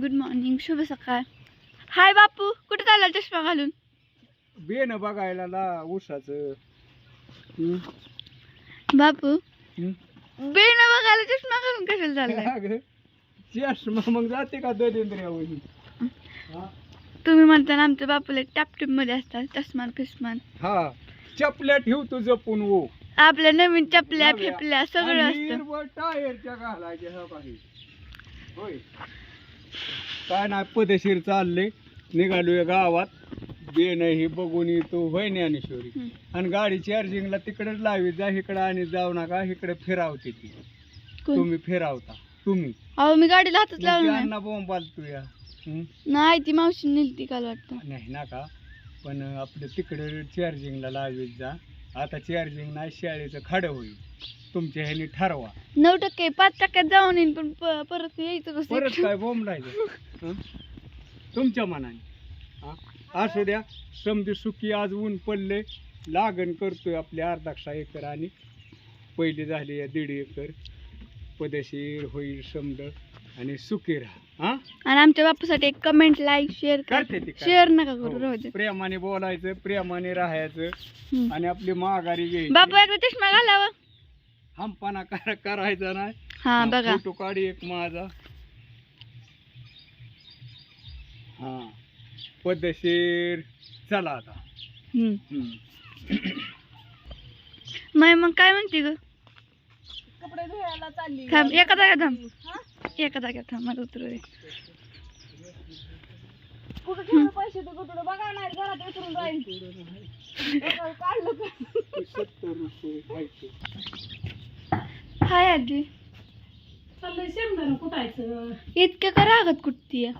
Good morning शुभ सकाळ. हाय बापू कुठे चालला चष्मा घालून? बेन बघायला ला ऊसाचं हं? बापू हं? बेन बघायला चष्मा घालून कशाला चाललाय? चष्मा मग जाते का दरिंद्र्यावरी तुम्ही म्हणता ना आमच्या बापूला टॅपटिपमध्ये असतात चष्मान फिस्मान. हा चपल्या ठेव तू जपून वो आपल्या नवीन चपल्या. फिपल्या सगळं असतं. टायरच्या घालायच्या ह्या काही होय. काय नाही पदशीर चालले. निघालोय गावात. बेन ही बघून येतो होय ज्ञानेश्वरी. आणि गाडी चार्जिंगला तिकडेच लावी जा इकडं आणि जाऊ नका इकडे फिरावते ती. कोण? तुम्ही फिरावता. तुम्ही. अहो मी गाडीला हातच लावला नाही. त्यांना बोंब तू या हं? नाही ती मावशी नेलती काल वाटतं. नाही नका. पण आपलं तिकडे चार्जिंगला लावीत जा. आता चार्जिंग नाही शाळेचं खाडं होईल. तुमच्या ह्याने ठरवा. नऊ टक्के पाच टक्क्यात जाऊन येईन पण प- परत यायचं परत कसं काय बोंबलायचं हं? तुमच्या मनाने. हा? असू द्या. समजी सुखी आज ऊन पडले लागण करतोय आपले अर्धाक्षा एकर आणि पहिली झाली आहे दीड एकर. पदशीर होईल समज आणि सुखी राहा. हा? आणि आमच्या बापूसाठी एक कमेंट लाईक शेअर करते ती. शेअर नका करू राहू दे. हो. प्रेमाने बोलायचं प्रेमाने राहायचं. आणि आपली माघारी घ्यायची. बापू एकदा चष्मा घालावा. हमपणा कर करायचा नाही. हा बघा. फोटो काढ एक माझा. हा. पद्धतशीर. चला आता. हम्म. हम्म. माय मग काय म्हणते ग? कपडे धुवायला चालली थांब एका जागा थांब. एका जाग्यात थांब मला उतरू दे. कुठं ठेवलं पैसे तर कुठं? बघा नाही घरात विसरून जाईल काढलं का? हाय आजी. चाललंय शेंगदाणा कुटायचं. इतक्या का रागत कुठती?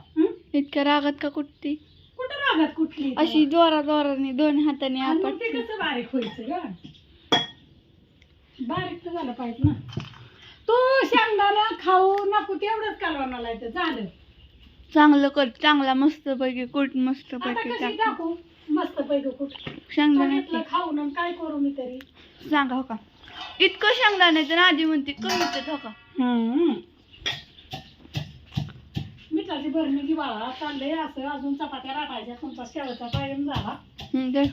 इतक्या रागत का कुठती कुठं रागात कुठली? अशी जोरा जोराने दोन हाताने आणि मग ते आपट कसं बारीक व्हायचं ग? बारीक तर झालं पाहिजे ना. तू शेंगदाणा खाऊ नको तेवढंच कालवणाला येतं झालं. चांगलं कर चांगला मस्त पैकी कुठ मस्त आता पैकी कशी टाकू? मस्त पैकी कुठं शेंगदाण्याची खाऊ ना काय करू मी तरी? सांगा हो का? इतकं शेंगदाण्याचं ना आजी म्हणते कमीच हो का? मिठाची भरणी की बाळा चाललंय असं. अजून चपात्या राखायच्या तुमचा शेवटचा टाइम झाला. हं, दे.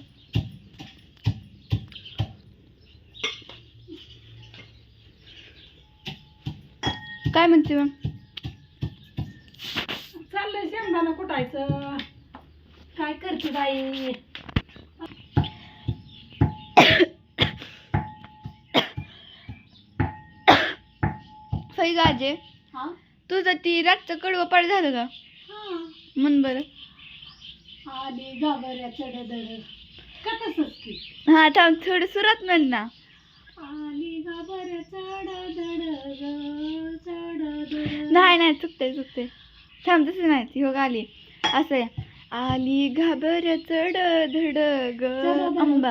काय म्हणते मग? चाललंय शेंगदाणा कुटायचं. काय करते बाई? गाजे हा? तुझं ती रातचं कडवं पाड झालं का? हा. म्हण बरं. आली गाभऱ्या चढ दड का तसंच की? हा थांब थोडं सुरात म्हण ना. आली चढ चढ दड नाही नाही चुकते चुकते थांब तसं नाही ती हो आली असं आहे. आली घाबर चढ धड ग. धड. अंबा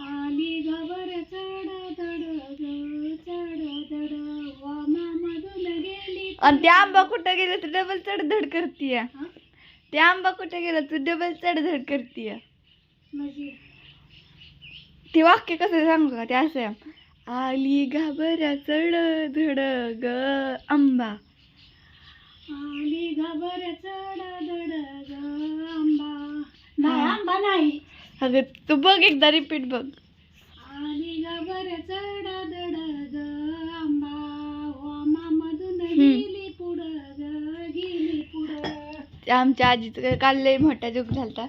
आली गाभऱ्या चढ दड ग. चढ दड वामामधून गेली आणि ते आंबा कुठं गेलं तर डबल चढ धड करतीय. हा? ते आंबा कुठं गेलं तू डबल चढ धड करतीय. म्हणजे? ते वाक्य कसं सांगू का? ते असं. आहे आली घाबऱ्या चढ धड ग. आंबा. आली गाभऱ्या चढ आंबा नाही आंबा नाही. अगं तू बघ एकदा रिपीट बघ. आली गाभऱ्या चढ दड ग आंबा. वामामधून गेली पुढं ग गेली पुढं. ते आमच्या आजीचं काल लय मोठा जोक झालता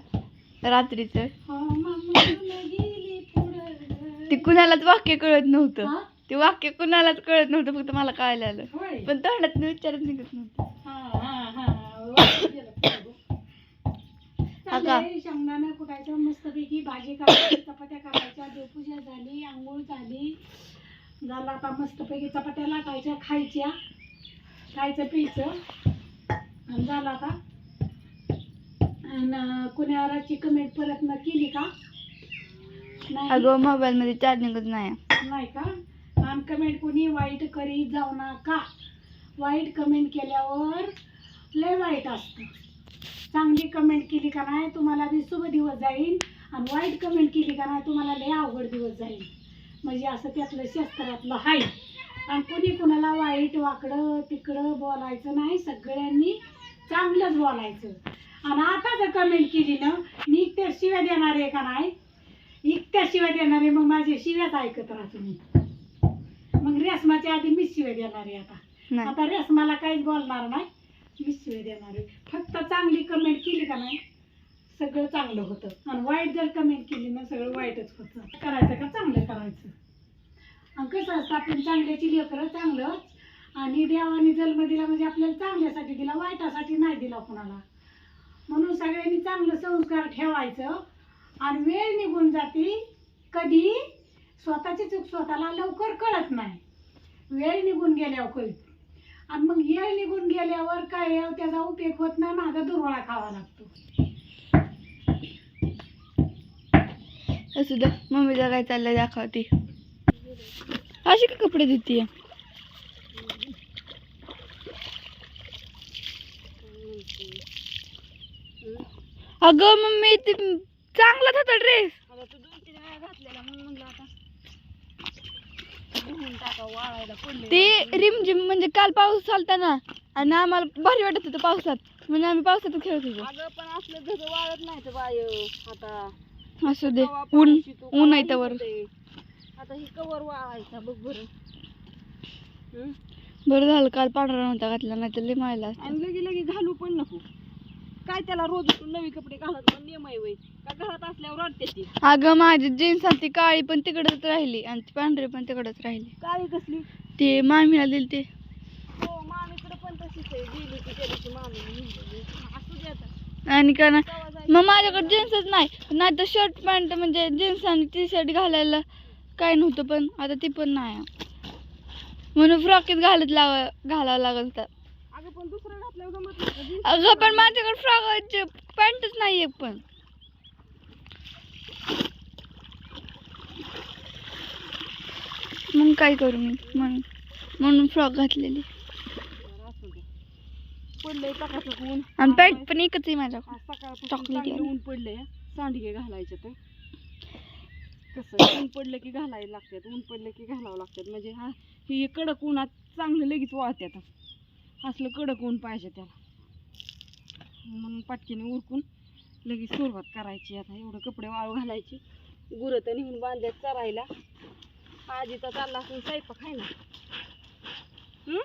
रात्रीचं. वामामधून गेली पुढं ग. ते कुणालाच वाक्य कळत नव्हतं. हा? ते वाक्य कुणालाच कळत नव्हतं फक्त मला कळायला आलं. होय. पण तोंडात विचारत निघत नव्हतं हा, हा, हा. वाटलं गेलं पुढं. का? चाललंय, शेंगदाणा कुटायचं मस्तपैकी भाजी करायची चपात्या करायच्या देवपूजा झाली आंघोळ झाली. झालं आता मस्तपैकी चपात्या लाटायच्या खायच्या खायचं प्यायचं. आणि झालं आता. आणि कुणावराची कमेंट परत न केली का? नाही. अगं मोबाईल मध्ये चार्जिंगच नाही. नाही का? आणि कमेंट कोणी वाईट करीत जाऊ नका. वाईट कमेंट केल्यावर लय वाईट असतं. चांगली कमेंट केली का नाही तुम्हाला बी शुभ दिवस जाईल आणि वाईट कमेंट केली का नाही तुम्हाला लय अवघड दिवस जाईल म्हणजे असं त्यातलं शास्त्रातलं आहे आणि कोणी कोणाला वाईट वाकडं तिकडं बोलायचं नाही सगळ्यांनी वाईटच बोलायचं. आणि आता जर कमेंट केली ना मी इकत्या शिव्या देणार आहे का नाही? इकत्या शिव्या देणार आहे मग माझ्या शिव्याच ऐकत राहा तुम्ही. मग रेशमाच्या आधी मीच शिव्या देणार आहे आता. आता रेशमाला काहीच बोलणार नाही. मीच शिव्या देणार फक्त चांगली कमेंट केली का नाही सगळं चांगलं होतं. आणि वाईट जर कमेंट केली ना सगळं वाईटच होतं. करायचं का चांगलं करायचं? आणि कसं असतं आपण चांगल्याची लेकरं चांगलंच. आणि देवाने जन्म दिला म्हणजे आपल्याला चांगल्यासाठी दिला वाईटासाठी नाही दिला कोणाला. म्हणून सगळ्यांनी चांगलं संस्कार ठेवायचं. आणि वेळ निघून जाते कधी? स्वतःची चूक स्वतःला लवकर कळत नाही. वेळ निघून गेल्यावर कळते. आणि मग येळ निघून गेल्यावर काय त्याचा उपयोग होत नाही माझा दुर्वळा खावा लागतो. असू द्या मम्मीचं काय चाललंय दाखवते. अशी का कपडे देते अगं मम्मी ते चांगलाच होता ड्रेस आता तू दोन तीन वेळा घातलेला म्हणून म्हणलं आता धुवून टाका वाळायला पडले ते रिमझिम म्हणजे काल पाऊस चालता ना आणि आम्हाला भारी वाटत होतं पावसात. म्हणजे आम्ही पावसात खेळत होतो. अगं पण असलं धग वाळत नाही तर बाय. आता असू दे ऊन ऊन आहे त्यावर. आता ही कवर वाळायचा बघ बरं? बरं झालं काल पांढरा नव्हता घातला नाही तर लय मायला आणि लगे लगे घालू पण नको. काय त्याला रोज उठून नवी कपडे घालत पण नियम आहे घरात असल्यावर रडते ती? अगं माझी जीन्स आणि ती काळी पण तिकडच राहिली आणि ती पांढरी पण तिकडच राहिली. काळी कसली? ते मामीला दिली ते. हो मामीकडे पण तशीच आहे. गेली की त्या दिवशी मामी. म्हणलेली. असू दे आता. आणि का ना? मग माझ्याकडे जीन्सच नाही. नाही तर शर्ट पॅन्ट म्हणजे जीन्स आणि टी शर्ट घालायला काय नव्हतं पण आता ती पण नाही. म्हणून फ्रॉकच घालत लाव घालावं लागत होतं अगं पण दुसरं घातल्यावर गमत नाही का? जीन्स अगं पण माझ्याकडे फ्रॉक पॅन्टच नाही एक पण. मग काय करू मी? म्हणून म्हणून फ्रॉक घातलेली. पडलंय टकाटक ऊन आणि पॅन्ट पण एकच आहे माझ्याकडे. आज सकाळपासून चांगलं. ऊन पडलंय. सांडगे घालायचे तर कसं ऊन पडलं की घालायला लागतात ऊन पडलं की घालावं लागतात. म्हणजे हा ही कडक उन्हात चांगलं लगेच वाळतात असलं कडक ऊन पाहिजे त्याला. म्हणून पटकीने उरकून लगेच सुरुवात करायची. आता एवढं कपडे वाळू घालायची. गुरं तर नेऊन बांधल्यात चरायला. आजीचा चालला असून स्वयंपाक आहे ना. हं?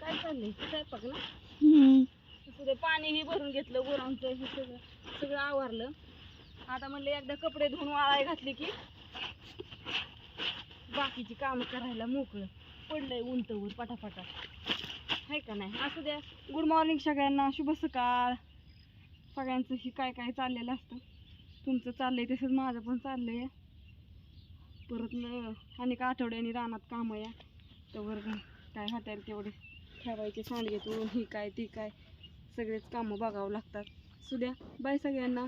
काय चाललंय? स्वयंपाक ना? हम्म. ते पाणीही भरून घेतलं गुरांचं हे सगळं सगळं आवरलं. आता म्हणलं एकदा कपडे धुवून वाळाय घातले की बाकीची कामं करायला मोकळं. पडलंय उंटवर पटापटा. आहे का नाही? असू द्या. गुड मॉर्निंग सगळ्यांना. शुभ सकाळ. सगळ्यांचं ही काय काय चाललेलं असतं? तुमचं चाललंय तसंच माझं पण चाललंय. परत न अनेक आठवड्याने रानात कामं या तर काय हाताला तेवढे ठेवायचे सांडगे तोडून ही काय ती काय सगळेच कामं बघावं लागतात. सुद्या बाय सगळ्यांना.